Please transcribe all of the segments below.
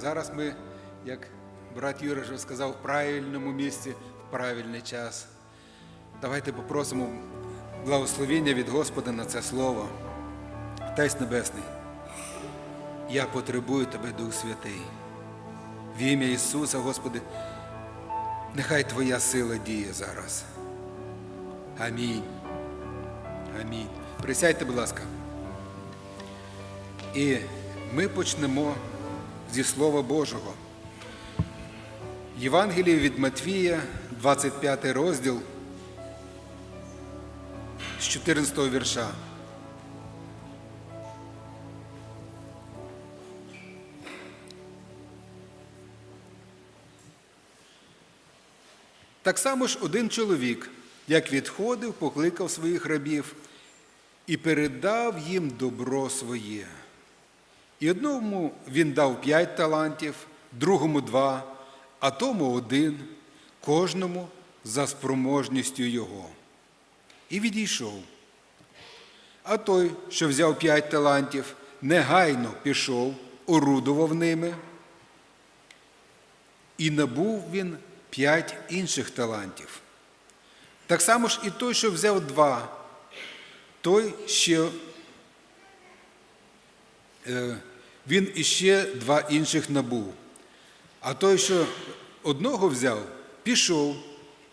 Зараз ми, як брат Юра вже сказав, в правильному місці, в правильний час. Давайте попросимо благословення від Господа на це слово. Отець Небесний, я потребую Тебе, Дух Святий. В ім'я Ісуса, Господи, нехай Твоя сила діє зараз. Амінь. Амінь. Присядьте, будь ласка. І ми почнемо зі Слова Божого. Євангеліє від Матвія, 25 розділ з 14 вірша. Так само ж один чоловік, як відходив, покликав своїх рабів і передав їм добро своє. І одному він дав п'ять талантів, другому два, а тому один, кожному за спроможністю його. І відійшов. А той, що взяв п'ять талантів, негайно пішов, орудував ними, і набув він п'ять інших талантів. Так само ж і той, що взяв два, той е, він іще два інших набув. А той, що одного взяв, пішов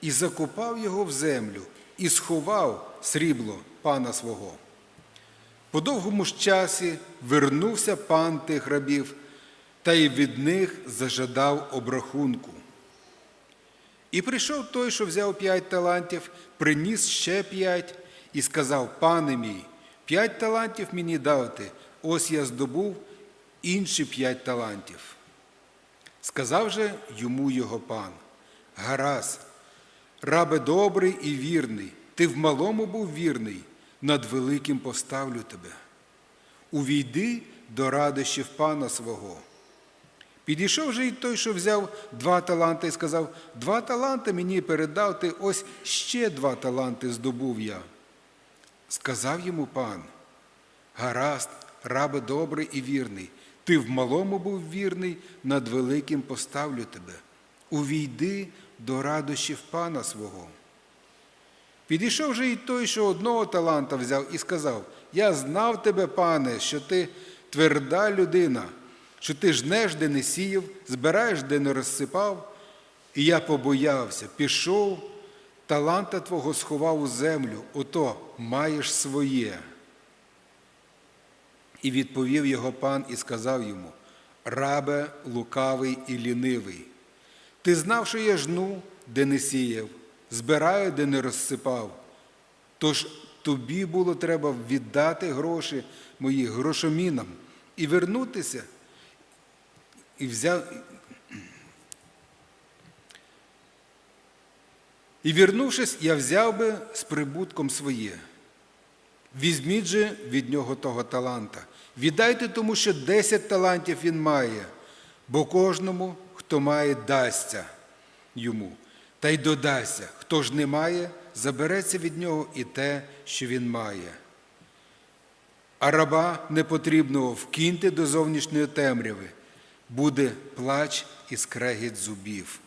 і закопав його в землю, і сховав срібло пана свого. По довгому ж часі вернувся пан тих рабів, та й від них зажадав обрахунку. І прийшов той, що взяв п'ять талантів, приніс ще п'ять і сказав: Пане мій, п'ять талантів мені дати, ось я здобув інші п'ять талантів. Сказав же йому його пан: Гаразд, рабе добрий і вірний, ти в малому був вірний, над великим поставлю тебе. Увійди до радощів пана свого. Підійшов же і той, що взяв два таланти, і сказав: Два таланти мені передав ти, ось ще два таланти здобув я. Сказав йому пан: Гаразд, рабе добрий і вірний, ти в малому був вірний, над великим поставлю тебе. Увійди до радощів пана свого. Підійшов же і той, що одного таланта взяв, і сказав: Я знав тебе, пане, що ти тверда людина, що ти жнеш, де не сіяв, збираєш, де не розсипав. І я побоявся, пішов, таланта твого сховав у землю, ото маєш своє. І відповів його пан і сказав йому: Рабе лукавий і лінивий, ти знав, що я жну, де не сіяв, збираю, де не розсипав. Тож тобі було треба віддати гроші мої грошомінам і вернутися, і взяв. І вернувшись, я взяв би з прибутком своє. Візьміть же від нього того таланта. Віддайте тому, що 10 талантів він має, бо кожному, хто має, дасться йому, та й додасться. Хто ж не має, забереться від нього і те, що він має. А раба непотрібного вкиньте до зовнішньої темряви, буде плач і скрегіт зубів.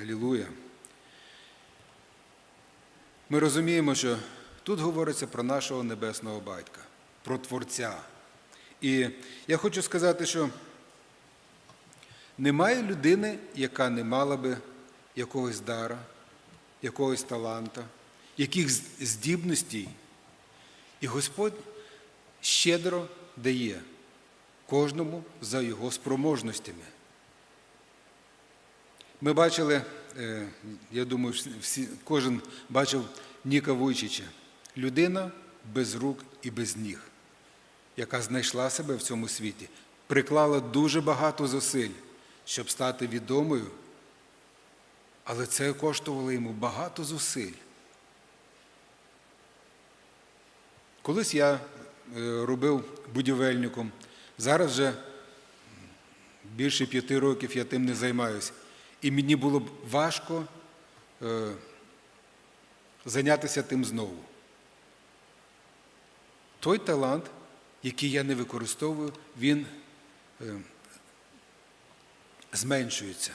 Алілуя. Ми розуміємо, що тут говориться про нашого небесного батька, про Творця. І я хочу сказати, що немає людини, яка не мала би якогось дара, якогось таланта, яких здібностей. І Господь щедро дає кожному за його спроможностями. Ми бачили, я думаю, всі, кожен бачив Ніка Вуйчича, людина без рук і без ніг, яка знайшла себе в цьому світі, приклала дуже багато зусиль, щоб стати відомою, але це коштувало йому багато зусиль. Колись я е, робив будівельником, зараз вже більше п'яти років я тим не займаюся. І мені було б важко е, зайнятися тим знову. Той талант, який я не використовую, він е, зменшується.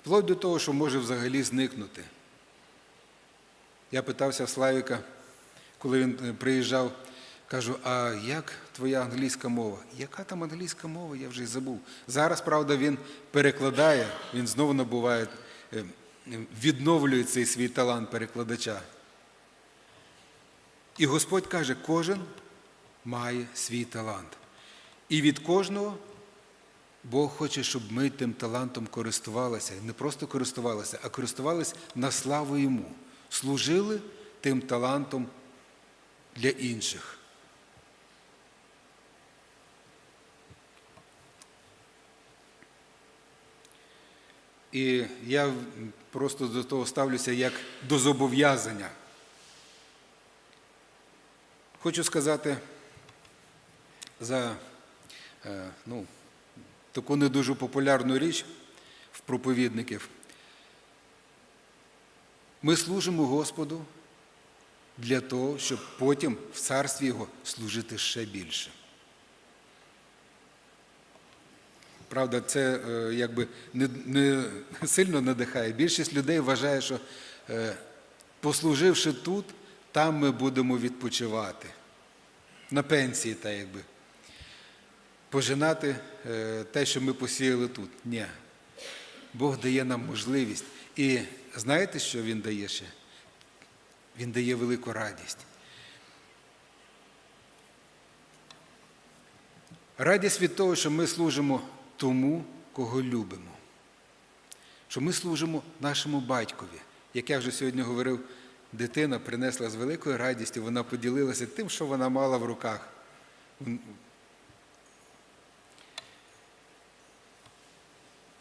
Вплоть до того, що може взагалі зникнути. Я питався Славіка, коли він е, приїжджав, кажу, а як твоя англійська мова? Яка там англійська мова? Я вже й забув. Зараз, правда, він перекладає, він знову набуває, е, відновлює цей свій талант перекладача. І Господь каже, кожен має свій талант. І від кожного Бог хоче, щоб ми тим талантом користувалися. Не просто користувалися, а користувалися на славу Йому. Служили тим талантом для інших. І я просто до того ставлюся як до зобов'язання. Хочу сказати за е, ну, таку не дуже популярну річ в проповідників. Ми служимо Господу для того, щоб потім в царстві Його служити ще більше. Правда, це е, якби не, не сильно надихає. Більшість людей вважає, що е, послуживши тут, там ми будемо відпочивати. На пенсії, та якби. Пожинати е, те, що ми посіяли тут. Ні. Бог дає нам можливість. І знаєте, що Він дає ще? Він дає велику радість. Радість від того, що ми служимо тому, кого любимо. Що ми служимо нашому батькові. Як я вже сьогодні говорив, дитина принесла з великою радістю, вона поділилася тим, що вона мала в руках.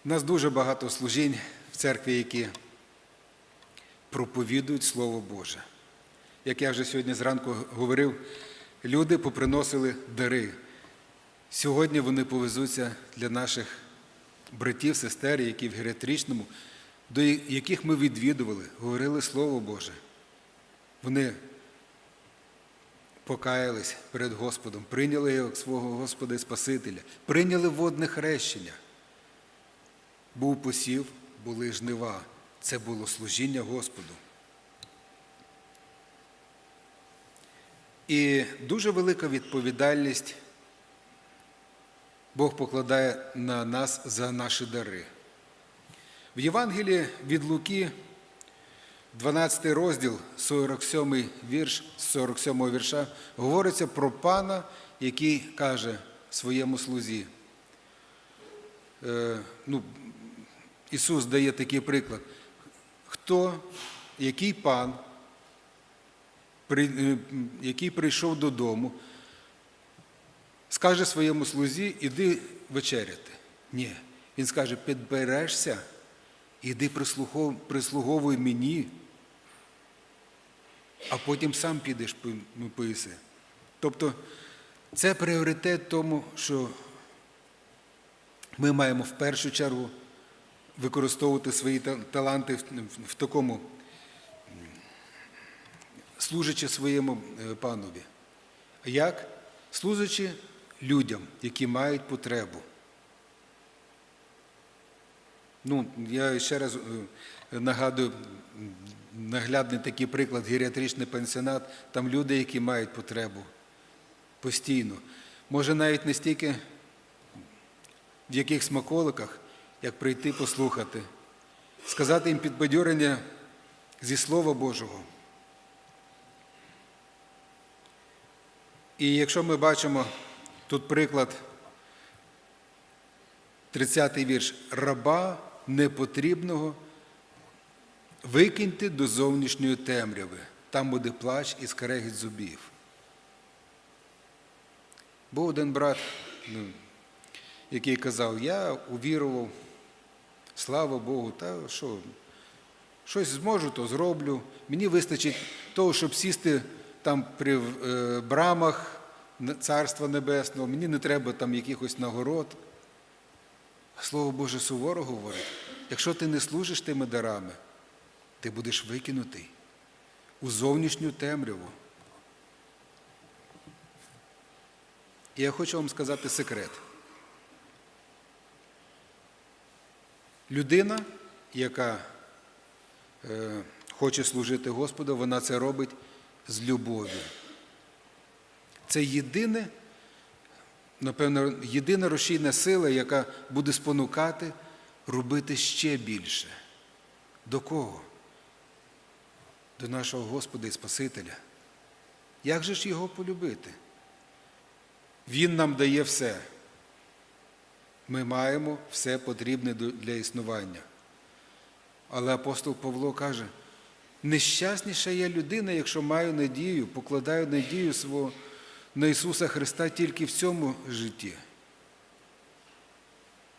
У нас дуже багато служінь в церкві, які проповідують Слово Боже. Як я вже сьогодні зранку говорив, люди поприносили дари. Сьогодні вони повезуться для наших братів, сестер, які в геріатричному, до яких ми відвідували, говорили Слово Боже. Вони покаялись перед Господом, прийняли як свого Господа і Спасителя, прийняли водне хрещення. Був посів, були жнива. Це було служіння Господу. І дуже велика відповідальність Бог покладає на нас за наші дари. В Євангелії від Луки, 12 розділ, 47 вірш, 47 вірша, говориться про пана, який каже своєму слузі. Е, ну, Ісус дає такий приклад. Хто, який пан, при, який прийшов додому, скаже своєму слузі, іди вечеряти. Ні. Він скаже, підберешся, іди прислуговуй мені, а потім сам підеш поїси. Тобто це пріоритет тому, що ми маємо в першу чергу використовувати свої таланти в такому, служачи своєму панові. Як? Служачи людям, які мають потребу. Ну, Я ще раз нагадую наглядний такий приклад, геріатричний пенсіонат, там люди, які мають потребу постійно. Може навіть не стільки в яких смаколиках, як прийти послухати, сказати їм підбадьорення зі Слова Божого. І якщо ми бачимо тут приклад, 30-й вірш, раба непотрібного викиньте до зовнішньої темряви, там буде плач і скрегіт зубів. Був один брат, ну, який казав, я увірував, слава Богу, та що, щось зможу, то зроблю. Мені вистачить того, щоб сісти там при е, брамах Царства Небесного, мені не треба там якихось нагород. Слово Боже суворо говорить, якщо ти не служиш тими дарами, ти будеш викинутий у зовнішню темряву. І я хочу вам сказати секрет. Людина, яка е, хоче служити Господу, вона це робить з любов'ю. Це єдине, напевно, єдина рушійна сила, яка буде спонукати робити ще більше. До кого? До нашого Господа і Спасителя. Як же ж його полюбити? Він нам дає все. Ми маємо все потрібне для існування. Але апостол Павло каже, нещасніша я людина, якщо маю надію, покладаю надію свого на Ісуса Христа тільки в цьому житті.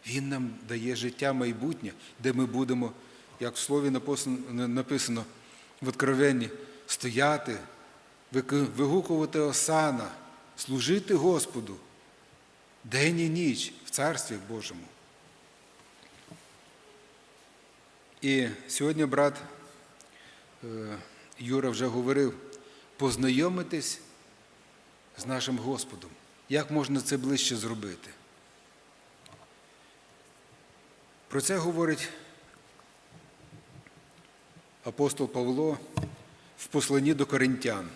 Він нам дає життя майбутнє, де ми будемо, як в слові написано- в Откровенні, стояти, вигукувати осана, служити Господу день і ніч в Царстві Божому. І сьогодні брат е, Юра вже говорив, познайомитись з нашим Господом. Як можна це ближче зробити? Про це говорить апостол Павло в посланні до коринтян.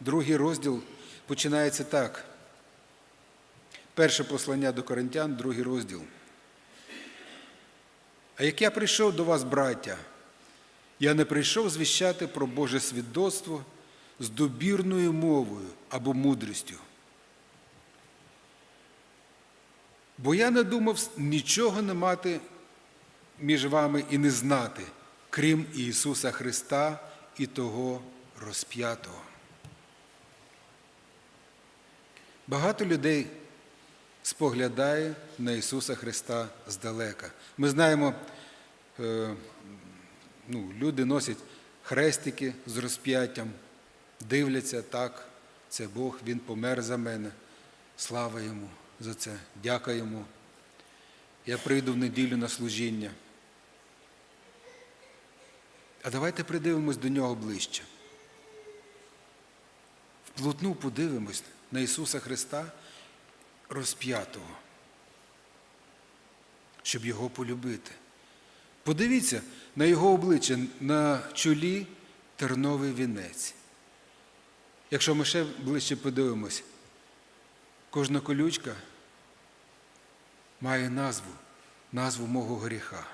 Другий розділ починається так. Перше послання до коринтян, другий розділ. А як я прийшов до вас, браття, я не прийшов звіщати про Боже свідоцтво з добірною мовою або мудрістю. Бо я не думав нічого не мати між вами і не знати, крім Ісуса Христа і того розп'ятого. Багато людей споглядає на Ісуса Христа здалека. Ми знаємо, е, ну, люди носять хрестики з розп'яттям, дивляться так, це Бог, Він помер за мене. Слава йому за це, дяка йому. Я прийду в неділю на служіння. А давайте придивимось до нього ближче. Вплотну подивимось на Ісуса Христа розп'ятого, щоб його полюбити. Подивіться на його обличчя на чолі терновий вінець. Якщо ми ще ближче подивимось, кожна колючка має назву, назву мого гріха.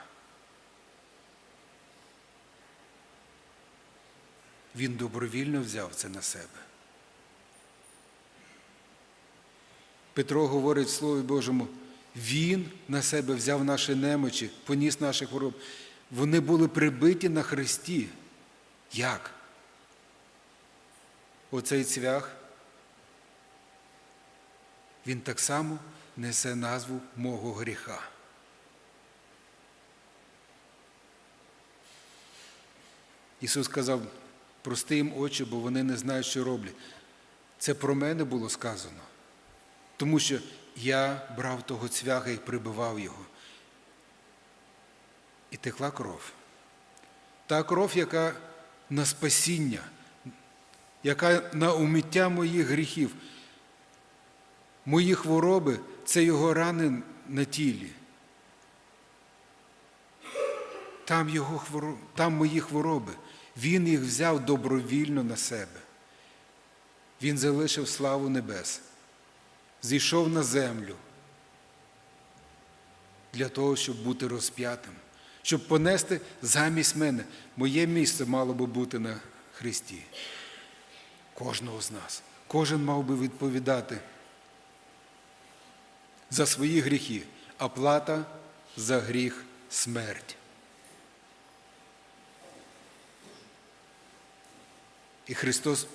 Він добровільно взяв це на себе. Петро говорить в Слові Божому, Він на себе взяв наші немочі, поніс наших хвороб. Вони були прибиті на Христі. Як? Оцей цвях, він так само несе назву мого гріха. Ісус сказав, прости їм очі, бо вони не знають, що роблять. Це про мене було сказано. Тому що я брав того цвяга і прибивав його. І текла кров. Та кров, яка на спасіння, яка на умиття моїх гріхів. Мої хвороби це його рани на тілі. Там, його хвороб... Там мої хвороби. Він їх взяв добровільно на себе. Він залишив славу небес зійшов на землю для того, щоб бути розп'ятим, щоб понести замість мене. Моє місце мало би бути на Христі. Кожного з нас. Кожен мав би відповідати за свої гріхи, а плата за гріх смерть. І Христос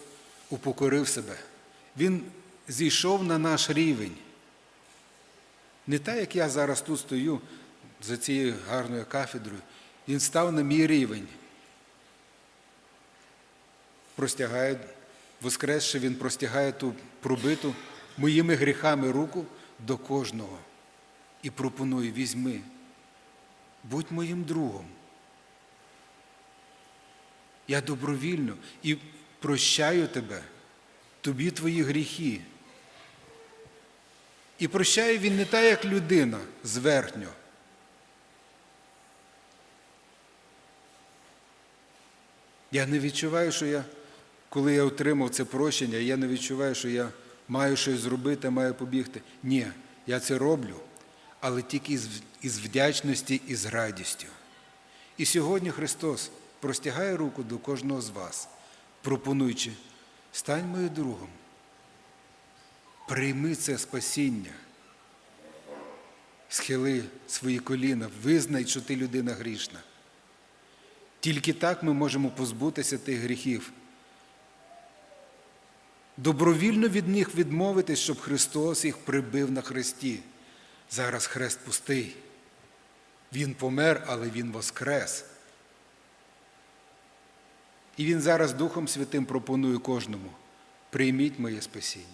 упокорив себе. Він зійшов на наш рівень. Не так, як я зараз тут стою за цією гарною кафедрою. Він став на мій рівень. Простягає, воскресши, він простягає ту пробиту моїми гріхами руку до кожного і пропонує, візьми, будь моїм другом. Я добровільно і прощаю тебе, тобі твої гріхи. І прощає він не так, як людина зверхньо. Я не відчуваю, що я, коли я отримав це прощення, я не відчуваю, що я маю щось зробити, маю побігти. Ні, я це роблю, але тільки із, вдячності і з радістю. І сьогодні Христос простягає руку до кожного з вас, пропонуючи, стань моїм другом, прийми це спасіння, схили свої коліна, визнай, що ти людина грішна. Тільки так ми можемо позбутися тих гріхів. Добровільно від них відмовитись, щоб Христос їх прибив на хресті. Зараз хрест пустий. Він помер, але Він воскрес. І Він зараз Духом Святим пропонує кожному: прийміть моє спасіння.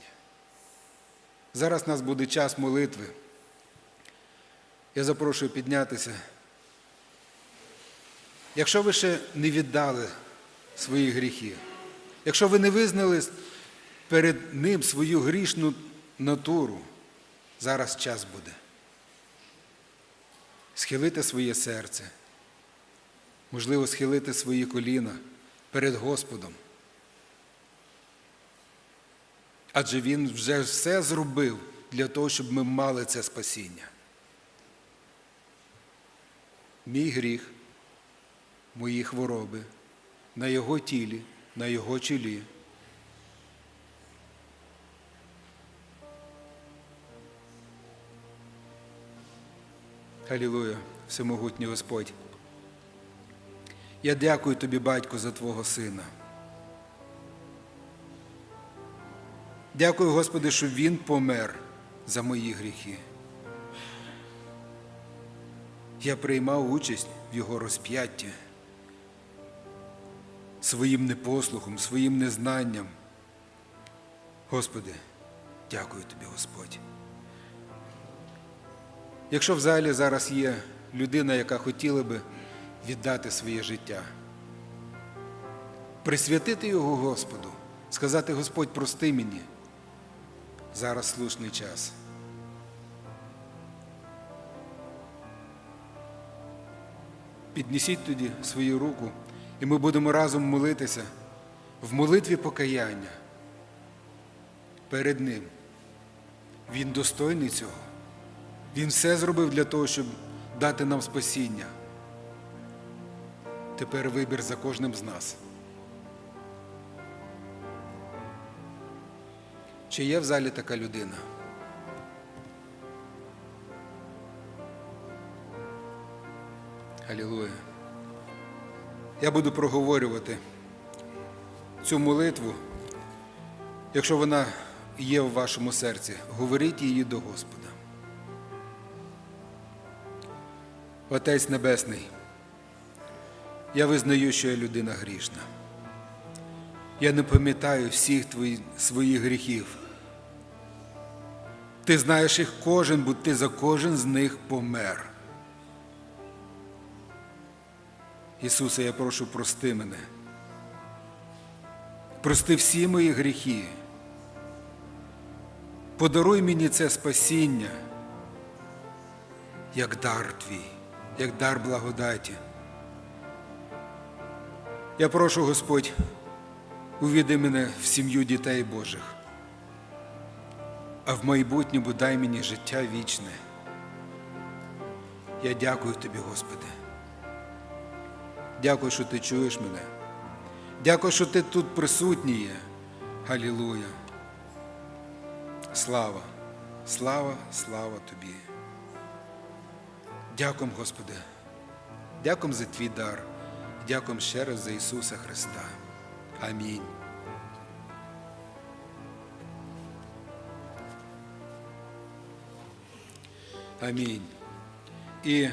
Зараз у нас буде час молитви. Я запрошую піднятися. Якщо ви ще не віддали свої гріхи, якщо ви не визнали перед Ним свою грішну натуру, зараз час буде. Схилити своє серце, можливо, схилити свої коліна перед Господом. Адже Він вже все зробив для того, щоб ми мали це спасіння. Мій гріх мої хвороби на Його тілі, на Його чолі. Халілуя, всемогутній Господь. Я дякую тобі, батько, за Твого сина. Дякую, Господи, що Він помер за мої гріхи. Я приймав участь в Його розп'ятті своїм непослухом, своїм незнанням. Господи, дякую тобі, Господь. Якщо в залі зараз є людина, яка хотіла би віддати своє життя, присвятити його Господу, сказати Господь, прости мені, зараз слушний час. Піднесіть тоді свою руку. І ми будемо разом молитися в молитві покаяння перед Ним. Він достойний цього. Він все зробив для того, щоб дати нам спасіння. Тепер вибір за кожним з нас. Чи є в залі така людина? Алілуя. Я буду проговорювати цю молитву, якщо вона є в вашому серці, говоріть її до Господа. Отець Небесний, я визнаю, що я людина грішна. Я не пам'ятаю всіх твої, своїх гріхів. Ти знаєш їх кожен, бо ти за кожен з них помер. Ісусе, я прошу, прости мене. Прости всі мої гріхи. Подаруй мені це спасіння, як дар твій, як дар благодаті. Я прошу, Господь, увіди мене в сім'ю дітей Божих, а в майбутньому дай мені життя вічне. Я дякую тобі, Господи. Дякую, що ти чуєш мене. Дякую, що ти тут присутній є. Галілуя. Слава, слава, слава тобі. Дякуємо, Господи. Дякуємо за твій дар. Дякуємо ще раз за Ісуса Христа. Амінь. Амінь. І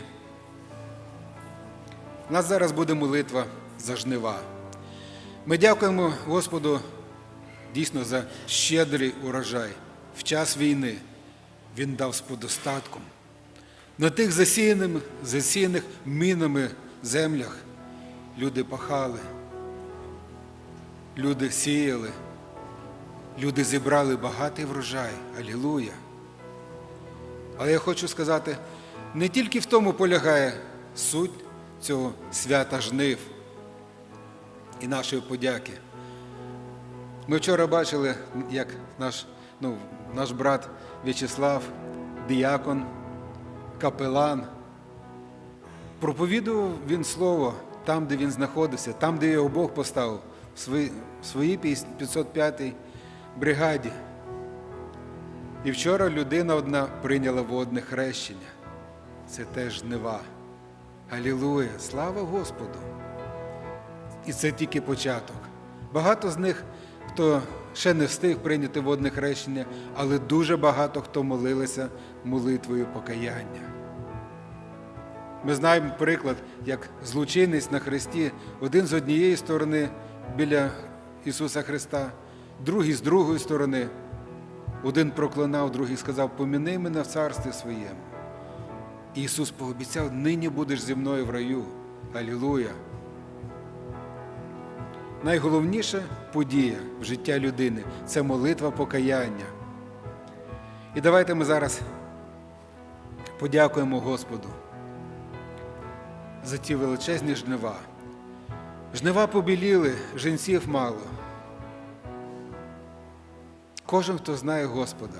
у нас зараз буде молитва за жнива. Ми дякуємо Господу дійсно за щедрий урожай. В час війни Він дав з подостатком. На тих засіяних, засіяних мінами землях люди пахали, люди сіяли, люди зібрали багатий врожай. Алілуя! Але я хочу сказати, не тільки в тому полягає суть цього свята жнив і нашої подяки. Ми вчора бачили, як наш, ну, наш брат В'ячеслав, діякон, капелан, проповідував він слово там, де він знаходився, там, де його Бог поставив, в своїй, 505-й бригаді. І вчора людина одна прийняла водне хрещення. Це теж жнива. Алілуя! Слава Господу! І це тільки початок. Багато з них, хто ще не встиг прийняти водне хрещення, але дуже багато хто молилися молитвою покаяння. Ми знаємо приклад, як злочинець на хресті, один з однієї сторони біля Ісуса Христа, другий з другої сторони. Один проклинав, другий сказав, поміни мене в царстві своєму. І Ісус пообіцяв, нині будеш зі мною в раю. Алілуя! Найголовніша подія в життя людини це молитва покаяння. І давайте ми зараз подякуємо Господу за ті величезні жнива. Жнива побіліли, жінців мало. Кожен, хто знає Господа,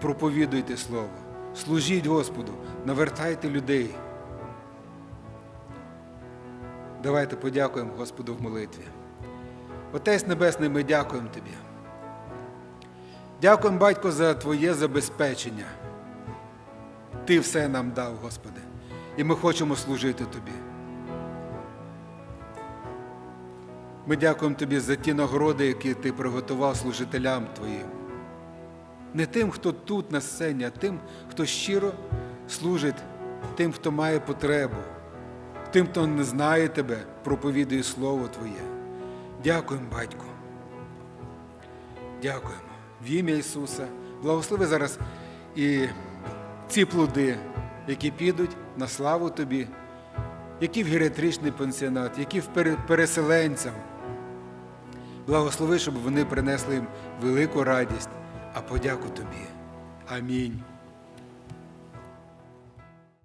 проповідуйте Слово, служіть Господу, навертайте людей. Давайте подякуємо Господу в молитві. Отець Небесний, ми дякуємо Тобі. Дякуємо, Батько, за Твоє забезпечення. Ти все нам дав, Господи, і ми хочемо служити Тобі. Ми дякуємо Тобі за ті нагороди, які Ти приготував служителям Твоїм. Не тим, хто тут на сцені, а тим, хто щиро служить, тим, хто має потребу, тим, хто не знає Тебе, проповідує Слово Твоє. Дякуємо, Батько. Дякуємо. В ім'я Ісуса. Благослови зараз і ці плоди, які підуть на славу Тобі, які в геріатричний пансіонат, які в переселенцям. Благослови, щоб вони принесли їм велику радість, а подяку Тобі. Амінь.